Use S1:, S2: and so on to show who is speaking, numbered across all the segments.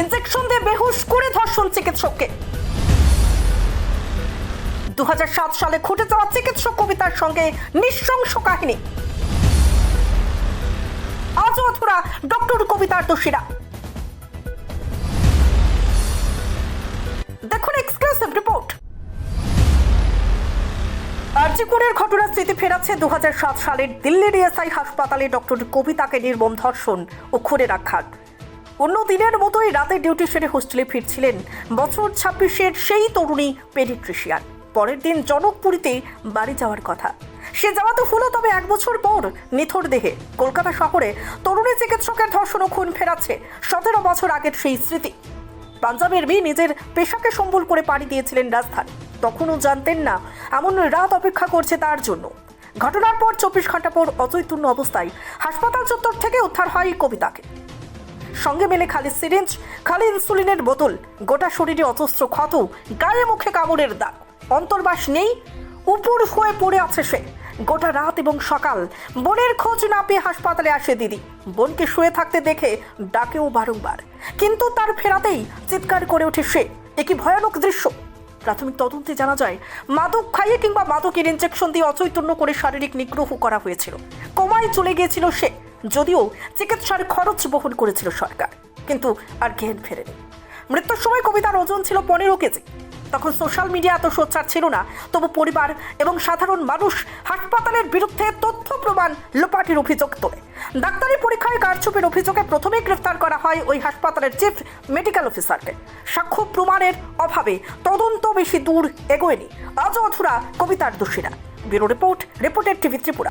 S1: Injection দিয়ে বেহুশ করে ধর্ষণ চিকিৎসককে। দু হাজার সাত সালে ঘটে যাওয়া চিকিৎসক কবিতার সঙ্গে নৃশংস কাহিনী। আজও অধুরা ডক্টর কবিতার দোষীরা। দেখুন এক্সক্লুসিভ রিপোর্ট আরজিকুরের ঘটনার স্মৃতি ফেরাচ্ছে দু হাজার সাত সালের দিল্লির এসআই হাসপাতালে ডক্টর কবিতাকে নির্মম ধর্ষণ ও খুনে রাখার অন্য দিনের মতোই রাতে ডিউটি সেরে হোস্টেলে ফিরছিলেন। বছর ছাব্বিশের সেই তরুণী পেডিট্রিশিয়ান। পরের দিন জনকপুরীতে বাড়ি যাওয়ার কথা। সে যাওয়া তো হলো, তবে এক বছর পর নিথর দেহে। কলকাতা শহরে তরুণী চিকিৎসকের ধর্ষণ ও খুন ফেরাচ্ছে। সতেরো বছর আগের সেই স্মৃতি। পাঞ্জাবের মেয়ে নিজের পেশাকে সম্বল করে পাড়ি দিয়েছিলেন রাজধানী। তখনও জানতেন না, এমন রাত অপেক্ষা করছে তার জন্য। ঘটনার পর চব্বিশ ঘণ্টা পর অচৈতন্য অবস্থায় হাসপাতাল চত্বর থেকে উদ্ধার হয় কবিতাকে। সঙ্গে মেলে খালি সিরিঞ্জ, খালি ইনসুলিনের বোতল। গোটা শরীরে অজস্র ক্ষত, গায়ে মুখে কামড়ের দাগ। অন্তর্বাস নেই, উপর হয়ে পড়ে আছে সে। গোটা রাত এবং সকাল বোনের খোঁজ না পেয়ে হাসপাতালে আসে দিদি। বোনকে শুয়ে থাকতে দেখে ডাকেও বারংবার। কিন্তু তার ফেরাতেই চিৎকার করে ওঠে সে। একই ভয়ানক দৃশ্য? প্রাথমিক তদন্তে জানা যায়, মাদক খাইয়ে কিংবা মাদকের ইনজেকশন দিয়ে অচৈতন্য করে শারীরিক নিগ্রহ করা হয়েছিল। কোমায় চলে গিয়েছিল সে। যদিও চিকিৎসার খরচ বহন করেছিল সরকার, কিন্তু আর জ্ঞান ফেরেনি। মৃত্যুর সময় কবিতার ওজন ছিল পনেরো কেজি। তখন সোশ্যাল মিডিয়া এত সোচ্চার ছিল না, তবু পরিবার এবং সাধারণ মানুষ হাসপাতালের বিরুদ্ধে তথ্য প্রমাণ লোপাটির অভিযোগ তোলে। ডাক্তারি পরীক্ষায় কারচুপির অভিযোগে প্রথমেই গ্রেফতার করা হয় ওই হাসপাতালের চিফ মেডিকেল অফিসারকে। সাক্ষ্য প্রমাণের অভাবে তদন্ত বেশি দূর এগোয়নি। আজও অধুরা কবিতার দোষীরা। ব্যুরো রিপোর্ট, রিপোর্টের টিভি ত্রিপুরা।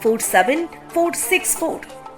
S2: 47464